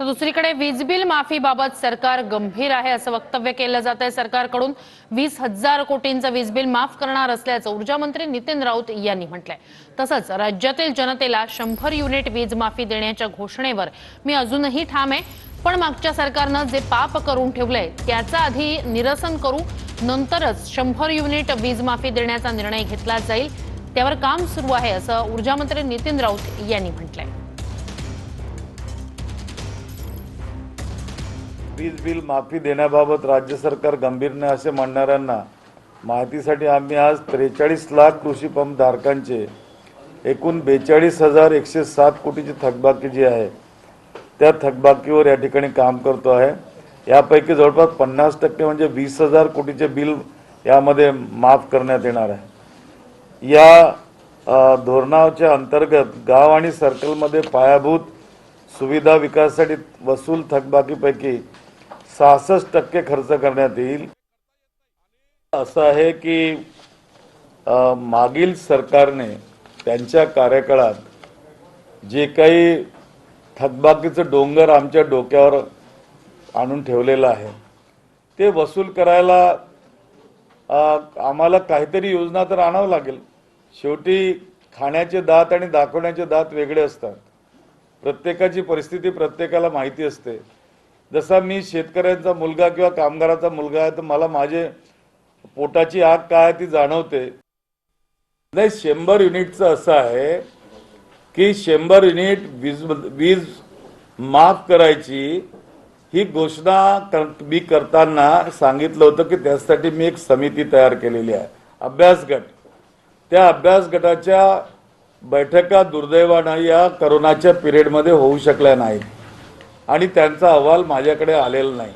तर दुसरीकडे वीज बिल माफीबाबत सरकार गंभीर आहे असं वक्तव्य केलं जात आहे सरकारकडून वीस हजार कोटींचं वीज बिल माफ करणार असल्याचं ऊर्जा मंत्री नितीन राऊत यांनी म्हटलंय. तसंच राज्यातील जनतेला शंभर युनिट वीज माफी देण्याच्या घोषणेवर मी अजूनही ठाम आहे. पण मागच्या सरकारनं जे पाप करून ठेवलंय त्याचं आधी निरसन करू नंतरच शंभर युनिट वीज माफी देण्याचा निर्णय घेतला जाईल. त्यावर काम सुरू आहे असं ऊर्जामंत्री नितीन राऊत यांनी म्हटलंय. वीज बिल माफी देण्याबाबत राज्य सरकार गंभीरने असे म्हणणाऱ्यांना माहितीसाठी आम्ही आज त्रेचाळीस लाख कृषी पंप धारकांचे एकूण बेचाळीस हजार एकशे सात कोटीची थकबाकी जी आहे त्या थकबाकीवर या ठिकाणी काम करतो आहे. यापैकी जवळपास पन्नास टक्के म्हणजे वीस हजार कोटीचे बिल यामध्ये माफ करण्यात येणार आहे. या धोरणाच्या अंतर्गत गाव आणि सर्कलमध्ये पायाभूत सुविधा विकासासाठी वसूल थकबाकीपैकी सहासष्ट टक्के खर्च करण्यात येईल. असं आहे की मागील सरकारने त्यांच्या कार्यकाळात जे काही थकबाकीचं डोंगर आमच्या डोक्यावर आणून ठेवलेलं आहे ते वसूल करायला आम्हाला काहीतरी योजना तर आणावं लागेल. शेवटी खाण्याचे दात आणि दाखवण्याचे दात वेगळे असतात. प्रत्येकाची परिस्थिती प्रत्येकाला माहिती असते. जसा मी शेतकऱ्यांचा मुलगा किंवा कामगाराचा मुलगा आहे तर मला माझे पोटाची आग काय आहे ती जाणवते. नाही शंभर युनिटचं असं आहे की शंभर युनिट वीज वीज माफ करायची ही घोषणा कर- मी करताना सांगितलं होतं की त्यासाठी मी एक समिती तयार केलेली आहे. अभ्यास गट. त्या अभ्यास गटाच्या बैठका दुर्दैवानं या करोनाच्या पिरियडमध्ये होऊ शकल्या नाहीत. आणि त्यांचा अहवाल माझ्याकडे आलेला नाही.